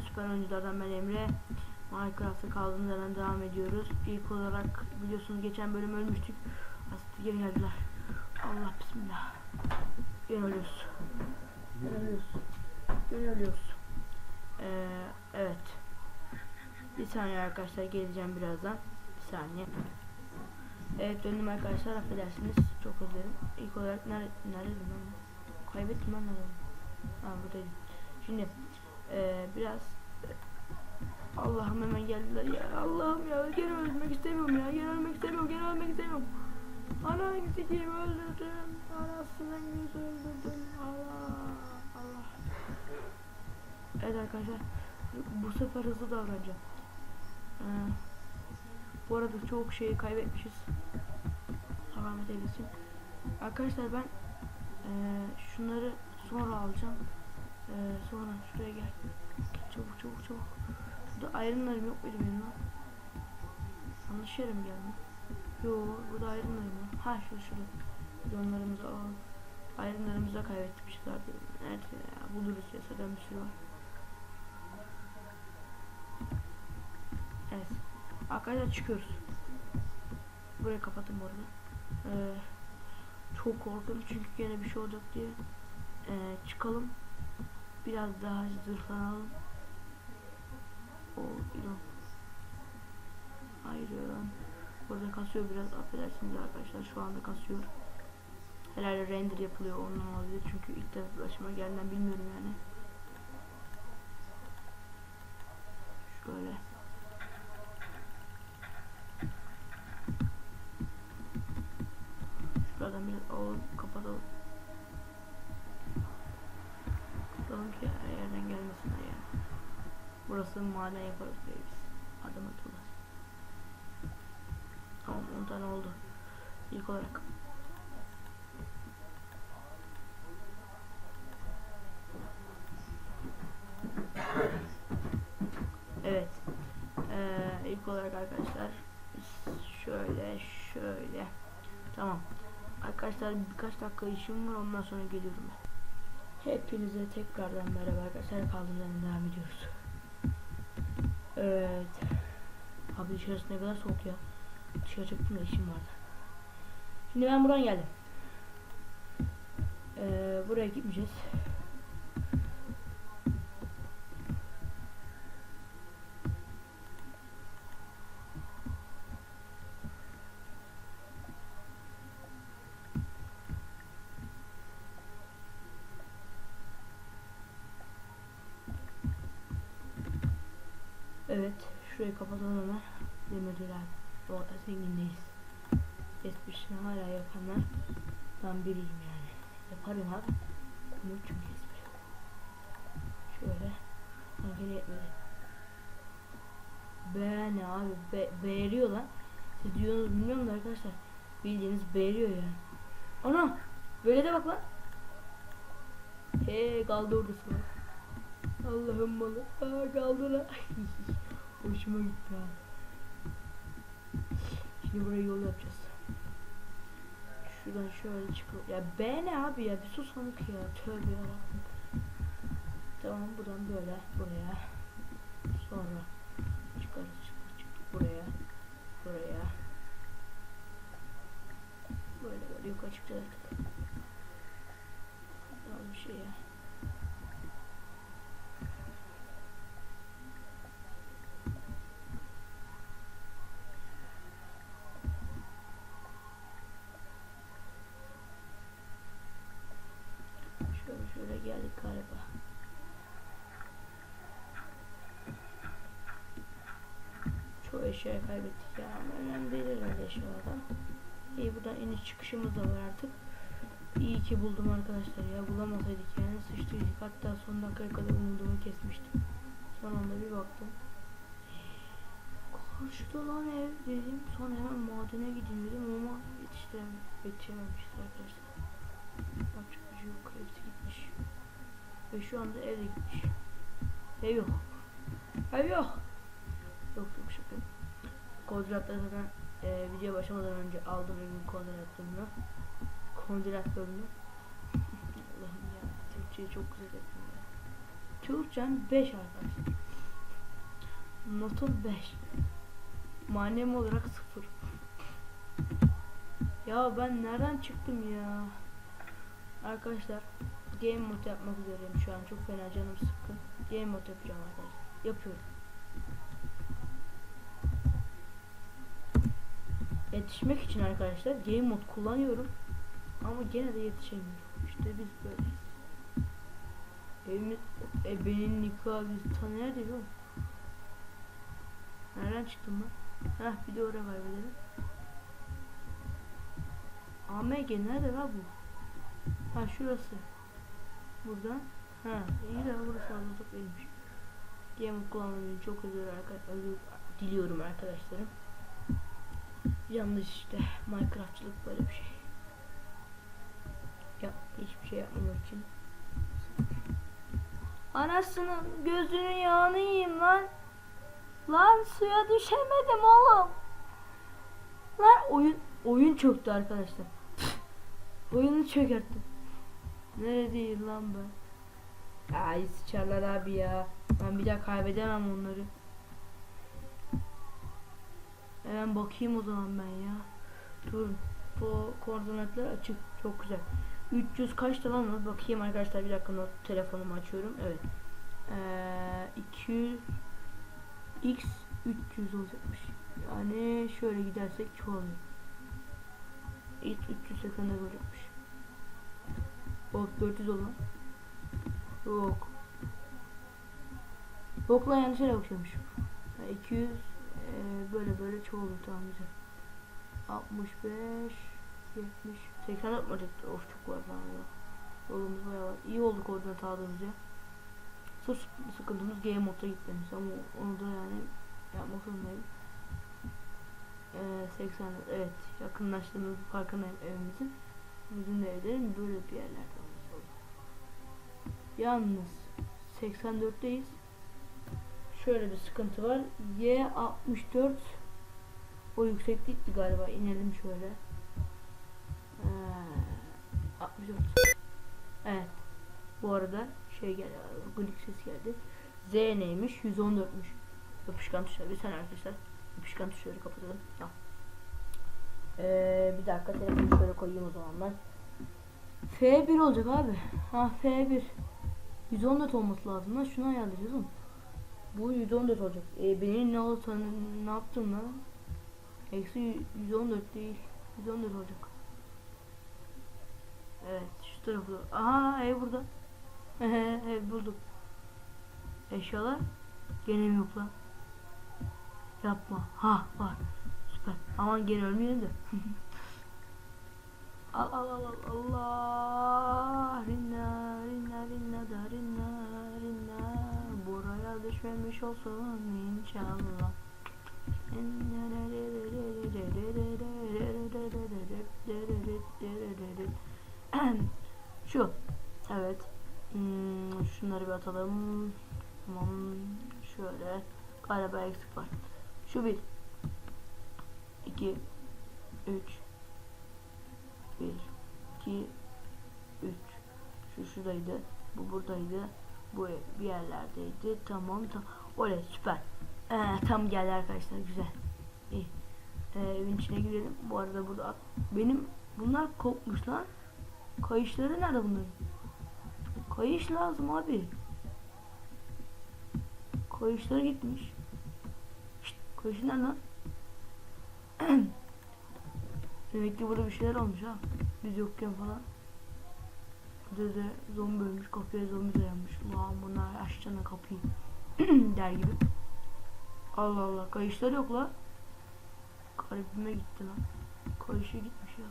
süper oyunculardan ben Emre. Minecraft'ta kaldığımız yerden devam ediyoruz. İlk olarak biliyorsunuz geçen bölüm ölmüştük. Aslında geri geldiler. Allah bismillah. Gene ölüyoruz. Gene ölüyoruz. Ee, evet. Bir saniye arkadaşlar geleceğim birazdan. Bir saniye. Evet döndüm arkadaşlar affedersiniz. Çok özledim. İlk olarak nere neredeydim ben? Kaybettim ben nerede? Ha buradaydım. Şimdi eee biraz Allah'ım hemen geldiler ya. Allah'ım ya gene ölmek istemiyorum ya. Gene ölmek istemiyorum gene ölmek istemiyorum. Ananı sikeyim öldürdüm. Anasını yüz öldürdüm. Allah Allah. Evet arkadaşlar bu sefer hızlı davranacağım. Ee, Bu arada çok şeyi kaybetmişiz. Rahmet eylesin Arkadaşlar ben eee, şunları sonra alacağım ee, sonra şuraya gel. Çabuk çabuk çabuk. Burada ironlarım yok muydu benim lan? Yanlış yere geldim? Yo burada ironlarım var. Ha şurada şurada. Yonlarımızı alalım. Ironlarımızı da kaybetmişiz abi. Nerede ya? Buluruz ya zaten bir sürü var. Evet. Arkadaşlar çıkıyoruz. Burayı kapatın bu arada. Ee, çok korkuyorum çünkü gene bir şey olacak diye. Ee, çıkalım. Biraz daha zırhlanalım. O ilan. Hayır Burada kasıyor biraz affedersiniz arkadaşlar şu anda kasıyor. Herhalde render yapılıyor ondan olabilir çünkü ilk defa başıma gelenden bilmiyorum yani. Şöyle. Şuradan biraz alalım kapatalım. Bakalım ki yerden gelmesinler yani. Burası maden yaparız diye biz. Adım atılır. Tamam 10 tane oldu. İlk olarak. Evet. Ee, ilk olarak arkadaşlar şöyle şöyle. Tamam. Arkadaşlar birkaç dakika işim var ondan sonra geliyorum ben. Hepinize tekrardan merhaba arkadaşlar kaldığımızdan devam ediyoruz. Evet. Abi dışarısı ne kadar soğuk ya. Dışarı çıktım da işim vardı. Şimdi ben buradan geldim. Ee, buraya gitmeyeceğiz. Evet, şurayı kapatalım hemen. Demediler. Orada zengindeyiz. Esprişini hala yapanlar ben biriyim yani. Yaparım abi. Komik çünkü espri. Şöyle. Makine yetmedi. Be ne abi? Be beğeriyor lan. Siz diyorsunuz bilmiyorum da arkadaşlar. Bildiğiniz beğeriyor yani. Ana! Böyle de bak lan. He kaldı sonra. Allah'ım malı. Aa kaldı lan. Hoşuma gitti ha. Şimdi buraya yol yapacağız. Şuradan şöyle çıkıyor. Ya be ne abi ya bir susamık ya. Tövbe yarabbim. Tamam buradan böyle buraya. Sonra çıkarız çıktık çıktık buraya. Buraya. Böyle böyle yukarı çıkacağız artık. Az bir şey ya. Şöyle geldik galiba. Çoğu eşyayı kaybettik ya önemli değil herhalde eşyalardan. İyi buradan iniş çıkışımız da var artık. İyi ki buldum arkadaşlar ya bulamasaydık yani sıçtıydık hatta son dakikaya kadar umudumu kesmiştim. Son anda bir baktım. Karşıda lan ev dedim sonra hemen madene gideyim dedim ama yetiştirem yetişememişiz arkadaşlar. Yapacak bir şey yok hepsi. Ve şu anda evde gitmiş. Ev yok. Ev yok. Yok yok şaka. Koordinatları zaten e, video başlamadan önce aldım evin koordinatlarını. Koordinatlarını. Allah'ım ya Türkçeyi çok güzel ettim ya. Türkçem 5 arkadaşlar. Notum 5. Manem olarak 0. Ya ben nereden çıktım ya? Arkadaşlar game mode yapmak üzereyim şu an çok fena canım sıkkın. Game mode yapacağım arkadaşlar. Yapıyorum. Yetişmek için arkadaşlar game mode kullanıyorum. Ama gene de yetişemiyorum. İşte biz böyleyiz. Evimiz ebenin nikahı biz ta neredeyiz oğlum? Nereden çıktım ben? Heh bir de oraya kaybedelim. AMG nerede la bu? Ha şurası. Buradan. Ha iyi de burası anlatıp verilmiş. Game kullanmayı çok özür, özür diliyorum arkadaşlarım. Yanlış işte. Minecraftçılık böyle bir şey. Ya hiçbir şey yapmamak için. Anasının gözünün yağını yiyeyim lan. Lan suya düşemedim oğlum. Lan oyun oyun çöktü arkadaşlar. Oyunu çökerttim. Neredeyim lan ben? Ay sıçarlar abi ya. Ben bir daha kaybedemem onları. Hemen bakayım o zaman ben ya. Dur. Bu koordinatlar açık. Çok güzel. 300 kaç lan mı? Bakayım arkadaşlar bir dakika not telefonumu açıyorum. Evet. Ee, 200 x 300 olacakmış. Yani şöyle gidersek çoğalıyor. x 380'de olacakmış. Bak 400 olan. Yok. Lan yanlış yere bakıyormuşum. Yani 200 e, böyle böyle çoğalıyor tamam güzel. 65 70 84 mi olacaktı? Of çok var falan ya. Yolumuz bayağı var. İyi oldu koordinat aldığımız ya. Sırf sıkıntımız game modda gitmemiz ama onu da yani yapmak zorundayım. Ee, 80 evet yakınlaştığımız farkındayım evimizin. Bizim de evlerin böyle bir yerlerde. Yalnız 84'teyiz. Şöyle bir sıkıntı var. Y64 o yükseklikti galiba. İnelim şöyle. Ee, 64. Evet. Bu arada şey geldi. Glik ses geldi. Z neymiş? 114'müş. Yapışkan tuşları. Bir saniye arkadaşlar. Yapışkan tuşları kapatalım. Tamam. Ee, bir dakika telefonu şöyle koyayım o zaman ben. F1 olacak abi. Ha F1. 114 olması lazım lan. Şunu ayarlayacağız oğlum. Bu 114 olacak. Ee, benim ne olsa ne yaptım lan? Eksi 114 değil. 114 olacak. Evet şu tarafı. Aha ev burada. ev bulduk. Eşyalar gene mi yok lan? Yapma. Ha var. Süper. Aman gene ölmeyelim de. al al al al Allah. Rinna rinna da rinna rinna. Buraya düşmemiş olsun inşallah. Şu. Evet. Hmm, şunları bir atalım. Tamam. Şöyle. Galiba eksik var. Şu bir. iki, Üç. Bir. iki, Üç. Şu şuradaydı. Bu buradaydı. Bu bir yerlerdeydi. Tamam tamam. Oley süper. Ee, tam geldi arkadaşlar güzel. İyi. Ee, evin içine girelim. Bu arada burada benim bunlar kopmuş lan. Kayışları nerede bunların? Kayış lazım abi. Kayışları gitmiş. Şşt, kayışı nerede lan? Demek ki burada bir şeyler olmuş ha. Biz yokken falan. Da zombi ölmüş, kapıya zombi dayanmış. Ulan bunlar açacağına kapıyı. der gibi. Allah Allah kayışlar yok la. Garibime gitti lan. Kayışı gitmiş ya.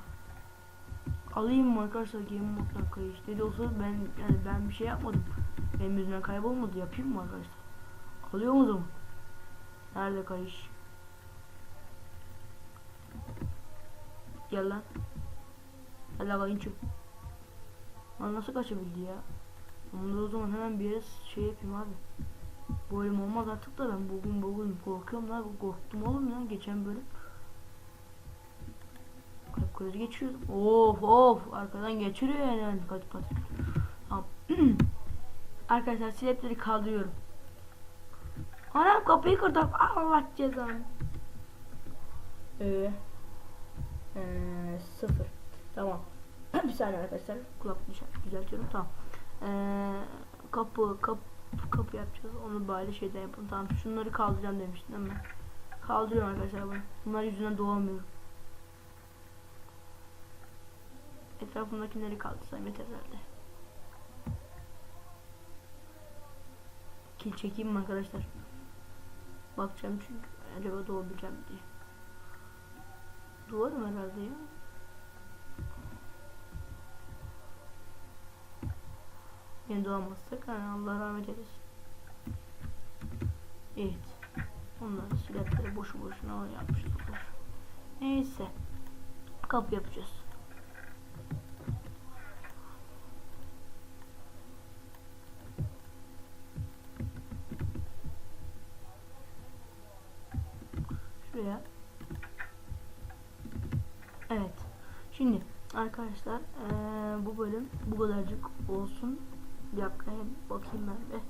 Alayım mı arkadaşlar game moddan kayış dedi olsa ben yani ben bir şey yapmadım. Benim yüzümden kaybolmadı yapayım mı arkadaşlar? Alıyor mu zaman? Nerede kayış? Gel lan. Hadi kayınçım. Lan nasıl kaçabildi ya? Onu o zaman hemen bir yere şey yapayım abi. Bölüm olmaz artık da ben bugün bugün korkuyorum lan korktum oğlum ya geçen bölüm. Kalp krizi geçiriyordum. Of of arkadan geçiriyor yani kalp kalp. Tamam. Arkadaşlar silepleri kaldırıyorum. Anam kapıyı kırdım. Allah cezanı. Ee, ee, sıfır. Tamam. Bir saniye arkadaşlar. Kulak düşer. Düzeltiyorum. Tamam. Ee, kapı, kapı, kapı yapacağız. Onu böyle şeyden yapalım. Tamam. Şunları kaldıracağım demiştin değil mi? Kaldırıyorum arkadaşlar bunu. Bunlar yüzünden doğamıyorum. Etrafımdakileri kaldırsam yeter herhalde. Kil çekeyim mi arkadaşlar? Bakacağım çünkü acaba doğabileceğim diye. Doğarım herhalde ya. Yani doğamazsak yani Allah rahmet eylesin. Evet. Onların siletleri boşu boşuna yapmışlar. Neyse. Kapı yapacağız. Şuraya. Evet. Şimdi arkadaşlar eee, bu bölüm bu kadarcık olsun. Bir bakayım ben de.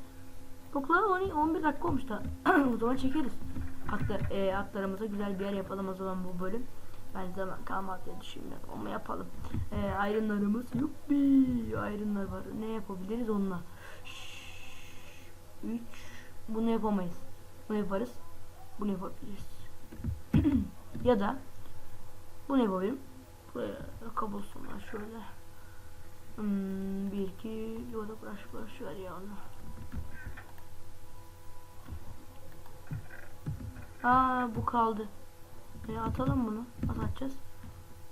10 11 dakika olmuş da o zaman çekeriz. Atlar, e, atlarımıza güzel bir yer yapalım o zaman bu bölüm. Ben zaman kalmaz diye düşünmüyorum ama yapalım. E, ayrınlarımız bir ayrınlar var. Ne yapabiliriz onunla? 3 bunu yapamayız. Bunu yaparız. Bunu yapabiliriz. ya da bunu yapabilirim. Buraya kablosunlar şöyle. Hmm, bir iki yola bıraş bıraş ver ya onu. Aa bu kaldı. E, atalım bunu. Atacağız?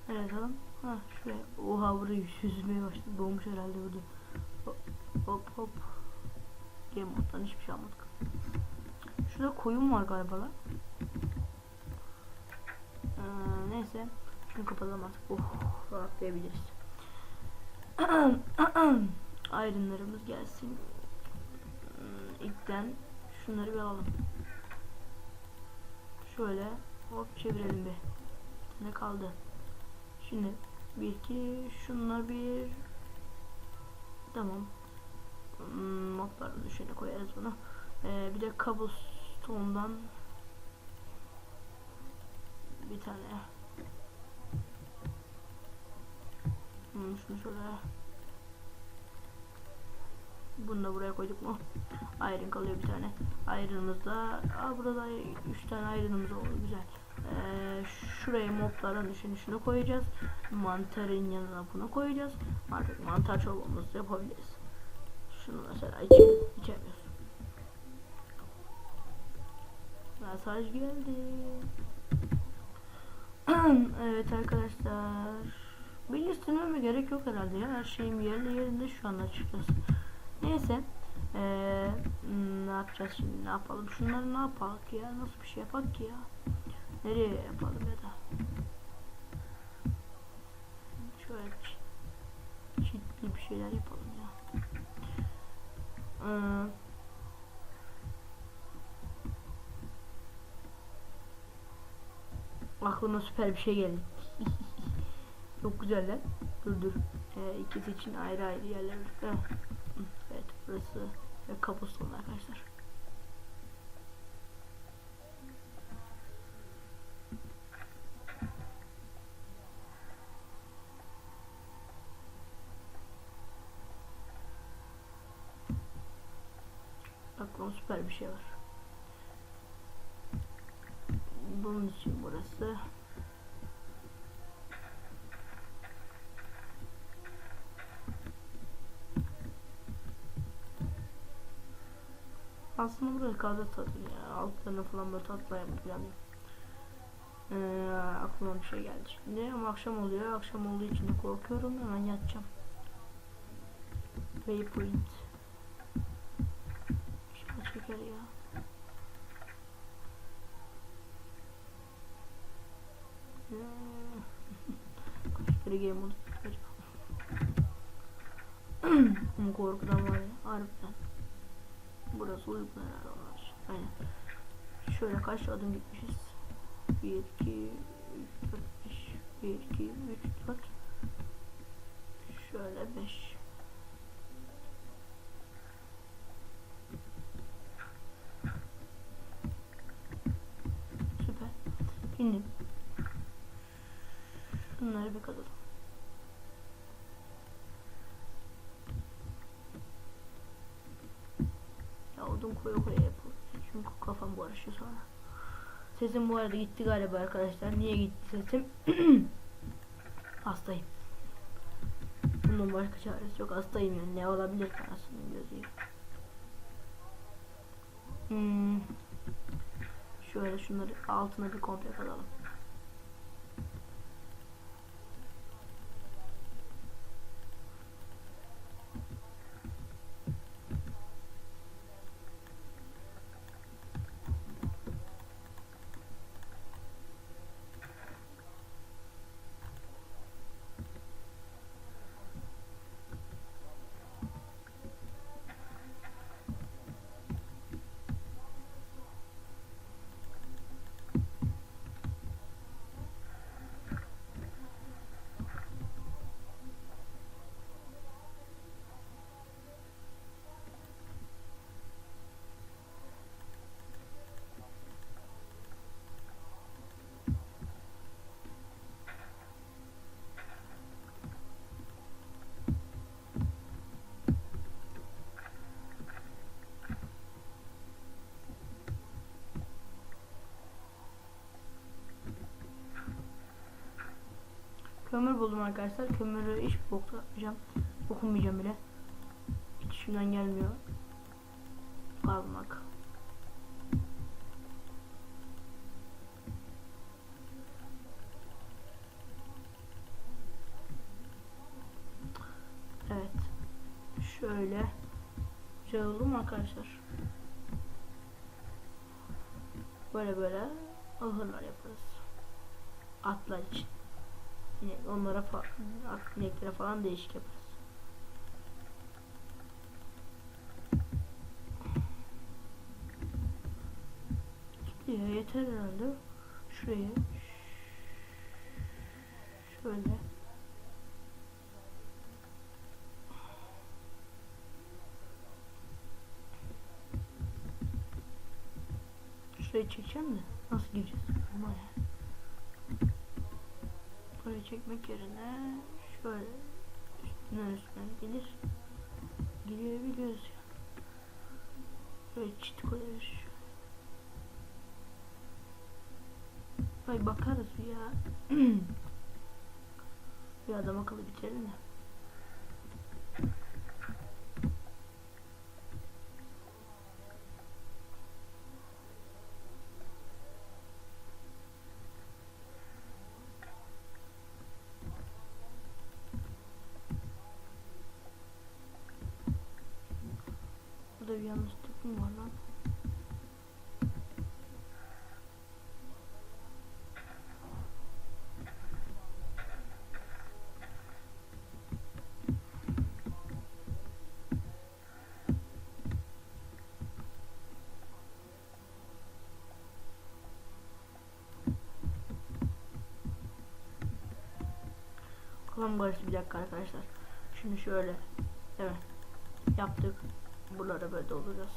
Nereye atalım? Ha şuraya. Oha burada yüzmeye başladı. Doğmuş herhalde burada. Hop hop. hop. Game moddan hiçbir şey almadık. Şurada koyun var galiba lan. Ee, neyse. Şunu kapatalım artık. Oh rahatlayabiliriz. Ayrınlarımız gelsin. Hmm, İlkten şunları bir alalım. Şöyle hop çevirelim bir. Ne kaldı? Şimdi bir iki şunlar bir tamam. Hmm, modları düşene koyarız bunu. Ee, bir de cobblestone'dan bir tane şunu şöyle bunu da buraya koyduk mu? Iron kalıyor bir tane. Iron'ımız da aa, burada 3 tane iron'ımız oldu güzel. Ee, şuraya mobların içine şunu koyacağız. Mantarın yanına bunu koyacağız. Artık mantar çorbamızı yapabiliriz. Şunu mesela içelim. İçemiyoruz. Mesaj geldi. evet arkadaşlar. Belirtmeme gerek yok herhalde ya. Her şeyim yerli yerinde şu anda açıkçası. Neyse. Ee, ne yapacağız şimdi? Ne yapalım? Şunları ne yapalım ya? Nasıl bir şey yapak ki ya? Nereye yapalım ya da? Şöyle çitli bir şeyler yapalım ya. Ee, aklıma süper bir şey geldi. Çok güzel lan. Dur dur. Ee, ikisi için ayrı ayrı yerler. Evet burası ve kabuston arkadaşlar. Aklıma süper bir şey var. Bunun için burası. Aslında buraya kahve tadı ya. Altlarına falan böyle tatlayalım falan. Ee, aklıma bir şey geldi şimdi ama akşam oluyor. Akşam olduğu için de korkuyorum. Hemen yatacağım. Waypoint. Şuna çeker ya. Kaç kere game modu acaba? Korkudan var ya. Harbiden. Burası uygun var. Aynen. Şöyle kaç adım gitmişiz? 1, 2, 3, 4, 5, 1, 2, 3, 4. Şöyle 5. Süper. Şimdi Ya odun koya koya yapalım. Çünkü kafam buharışıyor sonra. Sesim bu arada gitti galiba arkadaşlar. Niye gitti sesim? Hastayım. Bunun başka çaresi yok. Hastayım yani. Ne olabilir ki anasının gözü? Hmm. Şöyle şunları altına bir komple kalalım. Kömür buldum arkadaşlar. Kömürü hiç bokta. Dokunmayacağım bile. Hiç şimdiden gelmiyor. Almak. Evet. Şöyle. Güzel oldu mu arkadaşlar? Böyle böyle ahırlar yaparız. Atlar için. Yine onlara falan, ineklere falan değişik yaparız. Ya yeter herhalde. Şuraya şöyle Şuraya çekeceğim de nasıl gireceğiz? Aman ya. Buraya çekmek yerine şöyle üstüne üstüne gelir. Girebiliyoruz ya. Böyle çit koyarız. Ay bakarız ya. bir adam akıllı bitirelim de. Yanlışlık mı var lan? Kafam karıştı bir dakika arkadaşlar. Şimdi şöyle. Evet. Yaptık. Buralara böyle dolduracağız.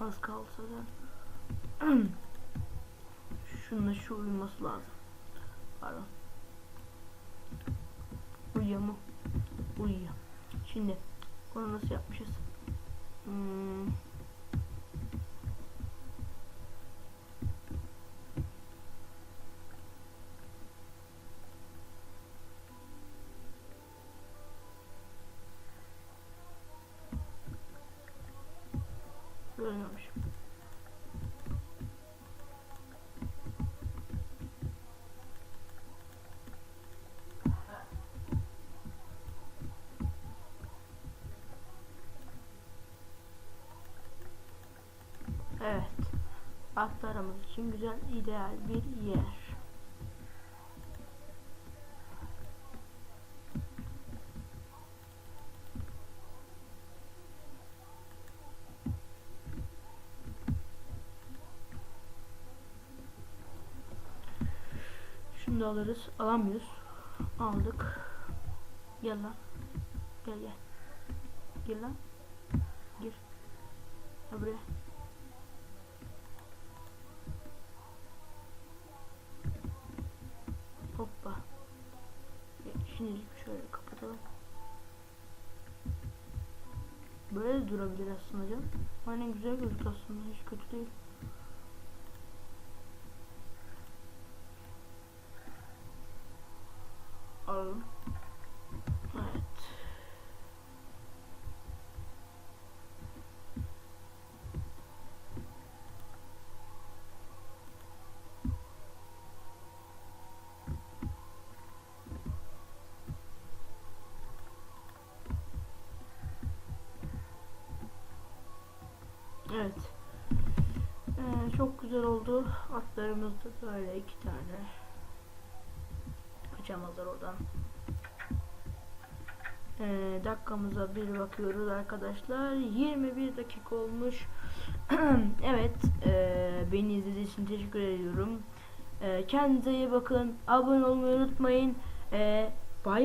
Az kalsa da şununla şu uyuması lazım. Pardon. Uyuyor mu? Uyuyor. Şimdi bunu nasıl yapmışız? Hmm. Atlarımız için güzel, ideal bir yer. Da alırız. Alamıyoruz. Aldık. Gel lan. Gel gel. Gel lan. Gir. Gel buraya. Şimdi şöyle kapatalım. Böyle de durabilir aslında canım. Aynen güzel gözüküyor aslında. Hiç kötü değil. Alalım. Evet. Evet. Ee, çok güzel oldu. Atlarımız da böyle iki tane. Kaçamazlar oradan. Ee, dakikamıza bir bakıyoruz arkadaşlar. 21 dakika olmuş. evet. E, beni izlediğiniz için teşekkür ediyorum. E, kendinize iyi bakın. Abone olmayı unutmayın. E, bay